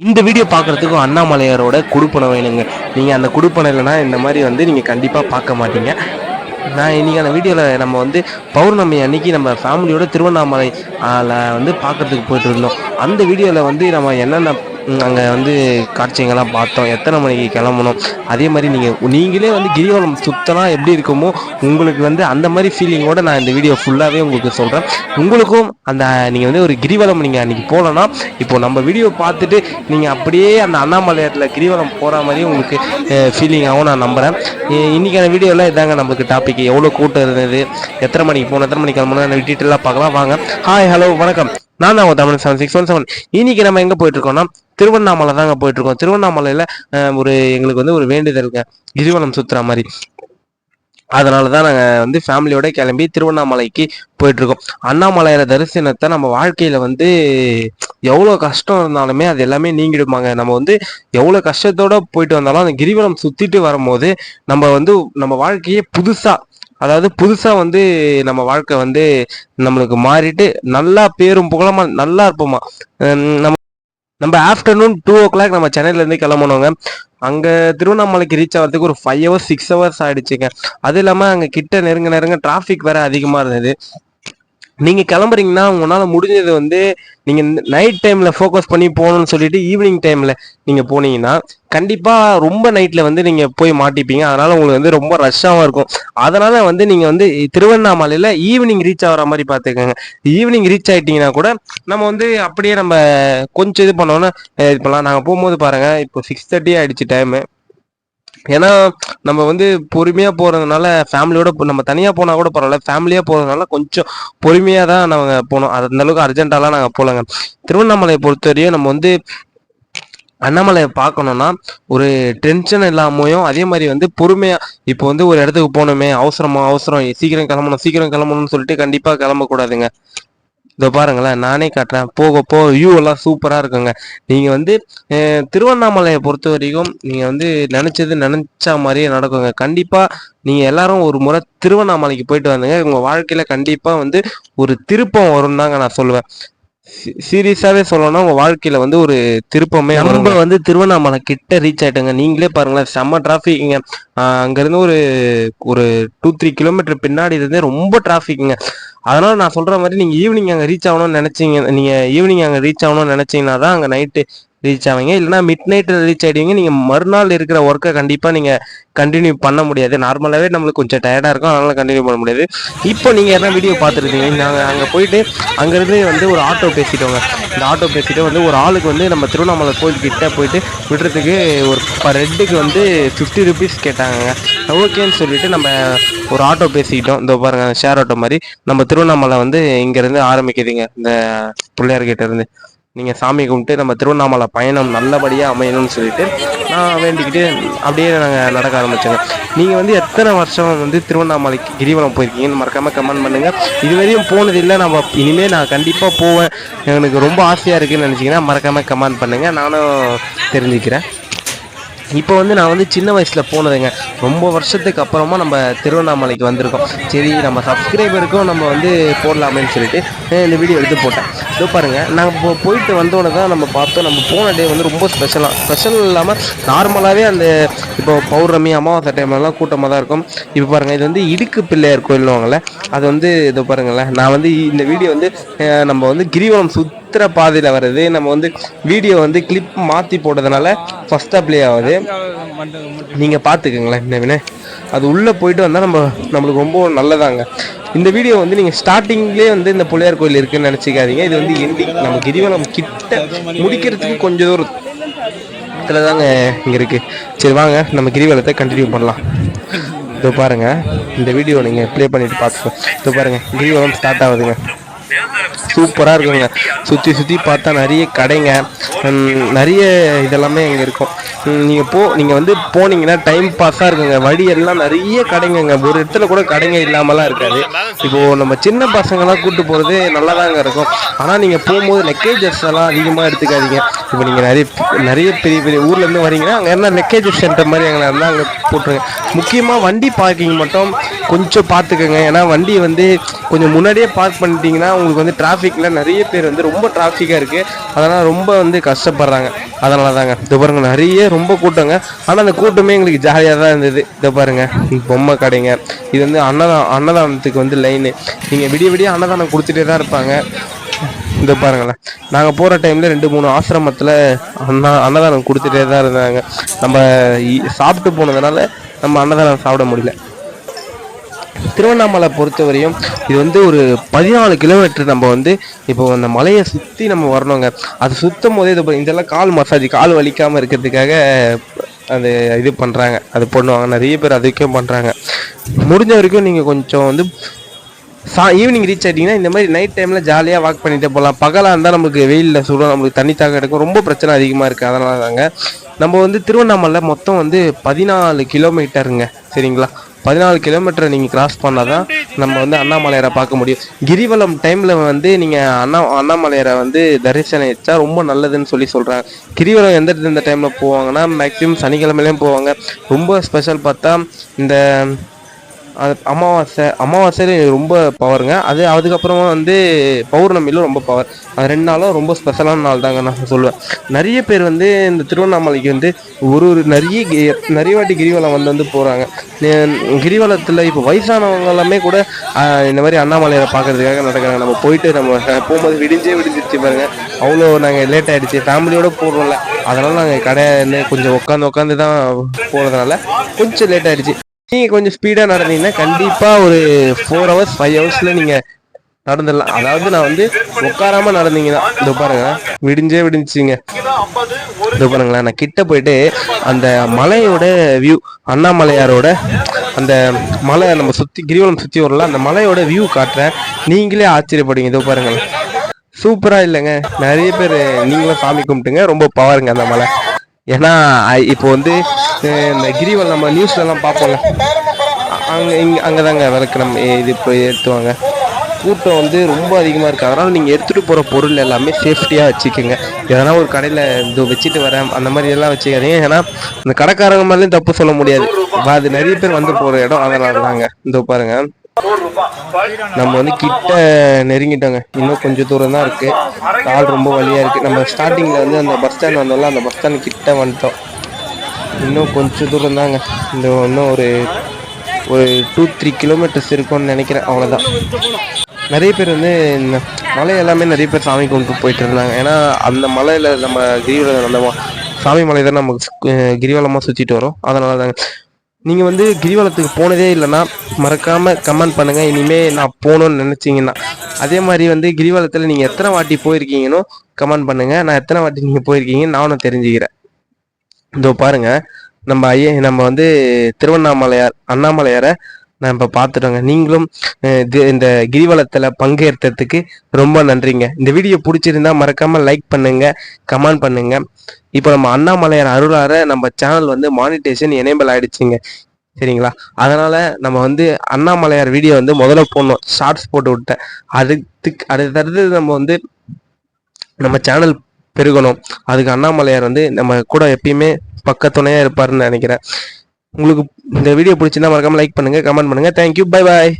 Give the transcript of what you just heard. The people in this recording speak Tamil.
இந்த வீடியோ பார்க்குறதுக்கும் அண்ணாமலையாரோட குடுப்பனை வேணுங்க நீங்கள் அந்த குடுப்பனை இல்லைன்னா இந்த மாதிரி வந்து நீங்கள் கண்டிப்பாக பார்க்க மாட்டீங்க. நான் இன்னைக்கான வீடியோவில் நம்ம வந்து பௌர்ணமி அன்னைக்கு நம்ம ஃபேமிலியோட திருவண்ணாமலை வந்து பார்க்கறதுக்கு போயிட்டு இருந்தோம். அந்த வீடியோவில் வந்து நம்ம என்னென்ன அங்கே வந்து காட்சிங்கெல்லாம் பார்த்தோம். எத்தனை மணிக்கு கிளம்பணும்? அதே மாதிரி நீங்கள் நீங்களே வந்து கிரிவலம் சுத்தலாம் எப்படி இருக்குமோ உங்களுக்கு வந்து அந்த மாதிரி ஃபீலிங்கோட நான் இந்த வீடியோ ஃபுல்லாகவே உங்களுக்கு சொல்கிறேன் உங்களுக்கும் அந்த நீங்கள் வந்து ஒரு கிரிவலம் நீங்கள் அன்றைக்கி போகலன்னா இப்போ நம்ம வீடியோ பார்த்துட்டு நீங்கள் அப்படியே அந்த அண்ணாமலையாரில் கிரிவலம் போகிற மாதிரி உங்களுக்கு ஃபீலிங்காகவும் நான் நம்புகிறேன் இன்றைக்கான வீடியோவில் இதாங்க நம்மளுக்கு டாபிக் எவ்வளோ கூட்டம் இருந்தது எத்தனை மணிக்கு போகணும் எத்தனை மணிக்கு கிளம்பணும் டீட்டெயிலாக பார்க்கலாம். வாங்க. ஹாய் ஹலோ வணக்கம். நான் தான் Tamil seven six one seven இன்னைக்கு நம்ம எங்கே போயிட்டு இருக்கோம்னா திருவண்ணாமலை தாங்க போயிட்டு இருக்கோம் திருவண்ணாமலையில் ஒரு எங்களுக்கு வந்து ஒரு வேண்டுதலுங்க கிரிவலம் சுற்றுற மாதிரி. அதனால தான் நாங்கள் வந்து ஃபேமிலியோட கிளம்பி திருவண்ணாமலைக்கு போயிட்டுருக்கோம். இருக்கோம் தரிசனத்தை நம்ம வாழ்க்கையில் வந்து எவ்வளோ கஷ்டம் இருந்தாலுமே அது எல்லாமே நீங்கிடுமாங்க. நம்ம வந்து எவ்வளோ கஷ்டத்தோட போயிட்டு வந்தாலும் அந்த கிரிவலம் சுற்றிட்டு வரும்போது நம்ம வந்து நம்ம வாழ்க்கையே புதுசாக அதாவது புதுசாக வந்து நம்ம வாழ்க்கை வந்து நம்மளுக்கு மாறிட்டு நல்லா பேரும் புகழமா நல்லா இருப்போமா. நம்ம நம்ம ஆஃப்டர்நூன் டூ ஓ கிளாக் நம்ம சென்னையிலேருந்து கிளம்பணுங்க அங்கே திருவண்ணாமலைக்கு ரீச் ஆகிறதுக்கு ஒரு ஃபைவ் ஹவர்ஸ் சிக்ஸ் ஹவர்ஸ் ஆகிடுச்சுங்க அதுவும் இல்லாமல் அங்கே கிட்ட நெருங்க நெருங்க டிராஃபிக் வேறு அதிகமாக இருந்தது. நீங்க கிளம்புறீங்கன்னா உங்களால முடிஞ்சது வந்து நீங்க நைட் டைம்ல ஃபோக்கஸ் பண்ணி போகணும்னு சொல்லிட்டு ஈவினிங் டைம்ல நீங்க போனீங்கன்னா கண்டிப்பா ரொம்ப நைட்ல வந்து நீங்க போய் மாட்டிப்பீங்க. அதனால உங்களுக்கு வந்து ரொம்ப ரஷ்ஷாவும் இருக்கும். அதனால வந்து நீங்க வந்து திருவண்ணாமலையில ஈவினிங் ரீச் ஆகிற மாதிரி பார்த்துக்கோங்க. ஈவினிங் ரீச் ஆயிட்டீங்கன்னா கூட நம்ம வந்து அப்படியே நம்ம கொஞ்சம் இது பண்ணோம்னா அஹ் இப்போலாம் நாங்கள் போகும்போது பாருங்க இப்போ சிக்ஸ் தேர்ட்டி ஆயிடுச்சு டைமு ஏன்னா நம்ம வந்து பொறுமையா போறதுனால ஃபேமிலியோட நம்ம தனியா போனா கூட பரவாயில்ல. ஃபேமிலியா போறதுனால கொஞ்சம் பொறுமையா தான் நாங்க போனோம். அது அந்த அளவுக்கு அர்ஜென்ட்டாலாம் நாங்க போலங்க. திருவண்ணாமலையை பொறுத்தவரையும் நம்ம வந்து அண்ணாமலையை பார்க்கணும்னா ஒரு டென்ஷன் இல்லாமையும் அதே மாதிரி வந்து பொறுமையா இப்போ வந்து ஒரு இடத்துக்கு போகணுமே அவசரமா அவசரம் சீக்கிரம் கிளம்பணும் சீக்கிரம் கிளம்பணும்னு சொல்லிட்டு கண்டிப்பா கிளம்பக்கூடாதுங்க. இதோ பாருங்களேன் நானே காட்டுறேன். போக போக வியூ எல்லாம் சூப்பரா இருக்குங்க. நீங்க வந்து திருவண்ணாமலையை பொறுத்த வரைக்கும் நீங்க வந்து நினைச்சது நினைச்ச மாதிரியே நடக்குங்க. கண்டிப்பா நீங்க எல்லாரும் ஒரு முறை திருவண்ணாமலைக்கு போயிட்டு வந்தீங்க. உங்க வாழ்க்கையில கண்டிப்பா வந்து ஒரு திருப்பம் வரும் தாங்க நான் சொல்லுவேன். சீரியஸாவே சொல்லணும்னா உங்க வாழ்க்கையில வந்து ஒரு திருப்பமே நம்ம வந்து திருவண்ணாமலை கிட்ட ரீச் ஆயிட்டோங்க. நீங்களே பாருங்களேன் செம்ம டிராஃபிக்ங்க அங்க இருந்து ஒரு ஒரு டூ த்ரீ கிலோமீட்டர் பின்னாடி இருந்தே ரொம்ப டிராஃபிக்ங்க அதனால நான் சொல்ற மாதிரி நீங்க ஈவினிங் அங்க ரீச் ஆகணும்னு நினைச்சீங்க நீங்க ஈவினிங் அங்க ரீச் ஆகணும்னு நினைச்சீங்கன்னா தான் அங்க நைட்டு ரீச் ஆவீங்க. இல்லைன்னா மிட் நைட்டில் ரீச் ஆகிடுவீங்க நீங்கள் மறுநாள் இருக்கிற ஒர்க்கை கண்டிப்பாக நீங்கள் கண்டினியூ பண்ண முடியாது. நார்மலாகவே நம்மளுக்கு கொஞ்சம் டயர்டாக இருக்கும். அதனால் கண்டினியூ பண்ண முடியாது. இப்போ நீங்கள் எதனா வீடியோ பார்த்துருக்கீங்க நாங்கள் அங்கே போயிட்டு அங்கேருந்து வந்து ஒரு ஆட்டோ பேசிட்டோங்க. இந்த ஆட்டோ பேசிட்டு வந்து ஒரு ஆளுக்கு வந்து நம்ம திருவண்ணாமலை கோயில் கிட்டே போயிட்டு விடுறதுக்கு ஒரு பர் வந்து ஃபிஃப்டி ருபீஸ் கேட்டாங்க ஓகேன்னு சொல்லிட்டு நம்ம ஒரு ஆட்டோ பேசிக்கிட்டோம். இந்த பாருங்க ஷேர் ஆட்டோ மாதிரி. நம்ம திருவண்ணாமலை வந்து இங்கேருந்து ஆரம்பிக்குதுங்க. இந்த பிள்ளையார்கிட்ட இருந்து. நீங்கள் சாமி கும்பிட்டு நம்ம திருவண்ணாமலை பயணம் நல்லபடியாக அமையணும்னு சொல்லிட்டு நான் வேண்டிக்கிட்டு அப்படியே நாங்கள் நடக்க ஆரம்பிச்சோங்க. நீங்கள் வந்து எத்தனை வருஷம் வந்து திருவண்ணாமலைக்கு கிரிவலம் போயிருக்கீங்கன்னு மறக்காமல் கமெண்ட் பண்ணுங்கள் இதுவரையும் போனதில்லை. நம்ம இனிமேல் நான் கண்டிப்பாக போவேன். எனக்கு ரொம்ப ஆசையாக இருக்குதுன்னு நினச்சிங்கன்னா மறக்காமல் கமெண்ட் பண்ணுங்கள் நானும் தெரிஞ்சுக்கிறேன். இப்போ வந்து நான் வந்து சின்ன வயசில் போனதுங்க. ரொம்ப வருஷத்துக்கு அப்புறமா நம்ம திருவண்ணாமலைக்கு வந்திருக்கோம். சரி நம்ம சப்ஸ்கிரைபருக்கும் நம்ம வந்து போடலாமேன்னு சொல்லிட்டு இந்த வீடியோ எடுத்து போட்டேன். இதோ பாருங்கள் நாங்கள் இப்போ போயிட்டு வந்தோடனே தான் நம்ம பார்த்தோம். நம்ம போன டே வந்து ரொம்ப ஸ்பெஷலாக ஸ்பெஷல் இல்லாமல் நார்மலாகவே அந்த இப்போ பௌர்ணமி அமாவாசை டைம்லலாம் கூட்டமாக தான் இருக்கும். இப்போ பாருங்கள் இது வந்து இடுக்கு பிள்ளையார் கோயில்வாங்கள்ல அது வந்து இதோ பாருங்களேன் நான் வந்து இந்த வீடியோ வந்து நம்ம வந்து கிரிவலம் சுத் சுத்துற பாதையில வருது நம்ம வந்து வீடியோ வந்து கிளிப் மாத்தி போட்டதுனால ஃபர்ஸ்டா ப்ளே ஆகுது. நீங்க பாத்துக்கங்களேன் என்ன வினை அது உள்ள போயிட்டு வந்தா நம்ம நம்மளுக்கு ரொம்ப நல்லதாங்க. இந்த வீடியோ வந்து நீங்கள் ஸ்டார்டிங்லேயே வந்து இந்த பிள்ளையார் கோயில் இருக்குன்னு நினச்சிக்காதீங்க. இது வந்து எண்டிங் நம்ம கிரிவலம் கிட்ட முடிக்கிறதுக்கு கொஞ்சம் தூரம் தாங்க இங்கே இருக்குது சரி வாங்க நம்ம கிரிவலத்தை கண்டினியூ பண்ணலாம். இதோ பாருங்க இந்த வீடியோ நீங்கள் ப்ளே பண்ணிவிட்டு பார்த்துக்கோ இதோ பாருங்கள் கிரிவலம் ஸ்டார்ட் ஆகுதுங்க. சூப்பராக இருக்குங்க. சுற்றி சுற்றி பார்த்தா நிறைய கடைங்க. நிறைய இதெல்லாமே இங்கே இருக்கும். நீங்கள் போ நீங்கள் வந்து போனீங்கன்னா டைம் பாஸாக இருக்குங்க. வழி எல்லாம் நிறைய கடைங்கங்க. ஒரு இடத்துல கூட கடைங்க இல்லாமலாம் இருக்காது. இப்போது நம்ம சின்ன பசங்களாம் கூப்பிட்டு போகிறது நல்லாதாங்க இருக்கும். ஆனால் நீங்கள் போகும்போது லக்கேஜஸ் எல்லாம் அதிகமாக எடுத்துக்காதீங்க. இப்போ நீங்கள் நிறைய நிறைய பெரிய பெரிய ஊர்லேருந்து வரீங்கன்னா அங்கே என்ன லக்கேஜஸ் சென்டர் மாதிரி அங்கே இருந்தால் அங்கே போட்டுருங்க. முக்கியமாக வண்டி பார்க்கிங் மட்டும் கொஞ்சம் பார்த்துக்கோங்க. ஏன்னா வண்டியை வந்து கொஞ்சம் முன்னாடியே பார்க் பண்ணிட்டீங்கன்னா உங்களுக்கு வந்து டிராஃபிக்கில் நிறைய பேர் வந்து ரொம்ப டிராஃபிக்காக இருக்குது அதனால் ரொம்ப வந்து கஷ்டப்படுறாங்க. அதனால தாங்க இது பாருங்க நிறைய ரொம்ப கூட்டங்க. ஆனால் அந்த கூட்டமே எங்களுக்கு ஜாலியாக தான் இருந்தது. இதை பாருங்க பொம்மை கடைங்க. இது வந்து அன்னதானம் அன்னதானத்துக்கு வந்து லைனு நீங்கள் விடிய விடிய அன்னதானம் கொடுத்துட்டே தான் இருப்பாங்க. இந்த பாருங்களேன். நாங்கள் போகிற டைமில் ரெண்டு மூணு ஆசிரமத்தில் அண்ணா அன்னதானம் கொடுத்துட்டே தான் இருந்தாங்க. நம்ம சாப்பிட்டு போனதுனால நம்ம அன்னதானம் சாப்பிட முடியல. திருவண்ணாமலை பொறுத்தவரையும் இது வந்து ஒரு பதினாலு கிலோமீட்டர் நம்ம வந்து இப்போ அந்த மலையை சுற்றி நம்ம வரணுங்க. அது சுற்றும் போதே இது இதெல்லாம் கால் மசாஜ் கால் வலிக்காமல் இருக்கிறதுக்காக அது இது பண்ணுறாங்க அது பண்ணுவாங்க நிறைய பேர் அதுக்கும் பண்ணுறாங்க முடிஞ்ச வரைக்கும் நீங்கள் கொஞ்சம் வந்து சா ஈவினிங் ரீச் ஆகிட்டீங்கன்னா இந்த மாதிரி நைட் டைமில் ஜாலியாக வாக் பண்ணிகிட்டே போகலாம் பகலாக இருந்தால் நமக்கு வெயிலில் சுடும் நம்மளுக்கு தண்ணி தாக எடுக்கும். ரொம்ப பிரச்சனை அதிகமாக இருக்குது அதனால தாங்க நம்ம வந்து திருவண்ணாமலை மொத்தம் வந்து பதினாலு கிலோமீட்டருங்க சரிங்களா? பதினாலு கிலோமீட்டரை நீங்கள் கிராஸ் பண்ணால் தான் நம்ம வந்து அண்ணாமலையரை பார்க்க முடியும். கிரிவலம் டைமில் வந்து நீங்கள் அண்ணா அண்ணாமலையரை வந்து தரிசனம் வச்சா ரொம்ப நல்லதுன்னு சொல்லி சொல்கிறாங்க கிரிவலம் எந்த இந்த டைமில் போவாங்கன்னா மேக்ஸிமம் சனிக்கிழமையிலையும் போவாங்க. ரொம்ப ஸ்பெஷல் பார்த்தா இந்த அது அமாவாசை அமாவாசையில் ரொம்ப பவருங்க அது அதுக்கப்புறமா வந்து பௌர்ணமியில் ரொம்ப பவர் அது ரெண்டு நாளும் ரொம்ப ஸ்பெஷலான நாள் தாங்க நான் சொல்லுவேன். நிறைய பேர் வந்து இந்த திருவண்ணாமலைக்கு வந்து ஒரு ஒரு நிறைய கி- நிறைய வாட்டி கிரிவலம் வந்து வந்து போகிறாங்க கிரிவலத்தில் இப்போ வயசானவங்க எல்லாமே கூட இந்த மாதிரி அண்ணாமலையை பார்க்கறதுக்காக நடக்கிறாங்க. நம்ம போயிட்டு நம்ம போகும்போது விடிஞ்சே விடிஞ்சிருச்சு பாருங்க. அவ்வளோ நாங்கள் லேட் ஆகிடுச்சு ஃபேமிலியோடு போடுறோம்ல அதனால் நாங்கள் கடை கொஞ்சம் உட்காந்து உட்காந்து தான் போகிறதுனால கொஞ்சம் லேட் ஆகிடுச்சு நீங்கள் கொஞ்சம் ஸ்பீடாக நடந்தீங்கன்னா கண்டிப்பாக ஒரு ஃபோர் ஹவர்ஸ் ஃபைவ் ஹவர்ஸில் நீங்கள் நடந்துடலாம். அதாவது நான் வந்து உட்காராம நடந்தீங்கன்னா இதோ பாருங்க விடிஞ்சே விடிஞ்சிங்க இதோ பாருங்களேன் நான் கிட்ட போயிட்டு அந்த மலையோட வியூ அண்ணாமலையாரோட அந்த மலை நம்ம சுற்றி கிரிவலம் சுற்றி வரல அந்த மலையோட வியூ காட்டுறேன். நீங்களே ஆச்சரியப்படுவீங்க. இதோ பாருங்களேன். சூப்பரா இல்லைங்க. நிறைய பேர் நீங்களும் சாமி கும்பிட்டுங்க. ரொம்ப பவருங்க அந்த மலை. ஏன்னா இப்போ வந்து இந்த கிரிவல் நம்ம நியூஸ்லலாம் பார்ப்போம்ல. அங்கே இங்கே அங்கே தாங்க விளக்கு நம்ம இது இப்போ ஏற்றுவாங்க கூட்டம் வந்து ரொம்ப அதிகமாக இருக்குது அதனால் நீங்கள் எடுத்துகிட்டு போகிற பொருள் எல்லாமே சேஃப்டியாக வச்சுக்கோங்க. எதனா ஒரு கடையில் இது வச்சுட்டு வரேன் அந்த மாதிரி எல்லாம் வச்சுக்காதீங்க. ஏன்னா இந்த கடைக்காரங்க மேலேயும் தப்பு சொல்ல முடியாது. அது நிறைய பேர் வந்து போகிற இடம். அதனால தாங்க. இந்த பாருங்க. நம்ம வந்து கிட்ட நெருங்கிட்டோங்க. இன்னும் கொஞ்சம் தூரம் தான் இருக்குது கால் ரொம்ப வழியாக இருக்குது நம்ம ஸ்டார்டிங்கில் வந்து அந்த பஸ் ஸ்டாண்ட் வந்தோம்ல அந்த பஸ் ஸ்டாண்ட் கிட்ட வந்துட்டோம். இன்னும் கொஞ்சம் தூரம் தாங்க. இந்த இன்னும் ஒரு ஒரு டூ த்ரீ கிலோமீட்டர்ஸ் இருக்கும்னு நினைக்கிறேன். அவ்வளோதான் நிறைய பேர் வந்து இந்த மலை எல்லாமே நிறைய பேர் சாமி கும்பிட்டு போயிட்டு இருந்தாங்க. ஏன்னா அந்த மலையில் நம்ம கிரிவலம் அந்த சாமி மலை தான் நம்ம கிரிவலமாக சுற்றிட்டு வரோம். அதனால தாங்க. நீங்கள் வந்து கிரிவலத்துக்கு போனதே இல்லைன்னா மறக்காமல் கமெண்ட் பண்ணுங்கள் இனிமேல் நான் போகணும்னு நினச்சிங்கன்னா. அதே மாதிரி வந்து கிரிவலத்தில் நீங்கள் எத்தனை வாட்டி போயிருக்கீங்கன்னு கமெண்ட் பண்ணுங்கள் நான் எத்தனை வாட்டி நீங்கள் போயிருக்கீங்கன்னு நானும் தெரிஞ்சுக்கிறேன். இதோ பாருங்க நம்ம ஐய நம்ம வந்து திருவண்ணாமலையார் அண்ணாமலையாரை நம்ம பார்த்துட்டோங்க. நீங்களும் இந்த கிரிவலத்தில் பங்கேற்றதுக்கு ரொம்ப நன்றிங்க. இந்த வீடியோ பிடிச்சிருந்தா மறக்காமல் லைக் பண்ணுங்க கமெண்ட் பண்ணுங்க. இப்போ நம்ம அண்ணாமலையார் அருளார நம்ம சேனல் வந்து மானிட்டேஷன் எனேபிள் ஆயிடுச்சுங்க. சரிங்களா? அதனால நம்ம வந்து அண்ணாமலையார் வீடியோ வந்து முதல்ல போடணும். ஷார்ட்ஸ் போட்டு விட்டேன். அதுக்கு அடுத்தடுத்து நம்ம வந்து நம்ம சேனல் பெருகணும். அதுக்கு அண்ணாமலையார் வந்து நம்ம கூட எப்பயுமே பக்கத்துணையா இருப்பாருன்னு நினைக்கிறேன். உங்களுக்கு இந்த வீடியோ பிடிச்சிருந்தா மறக்காம லைக் பண்ணுங்க கமெண்ட் பண்ணுங்க. Thank you bye bye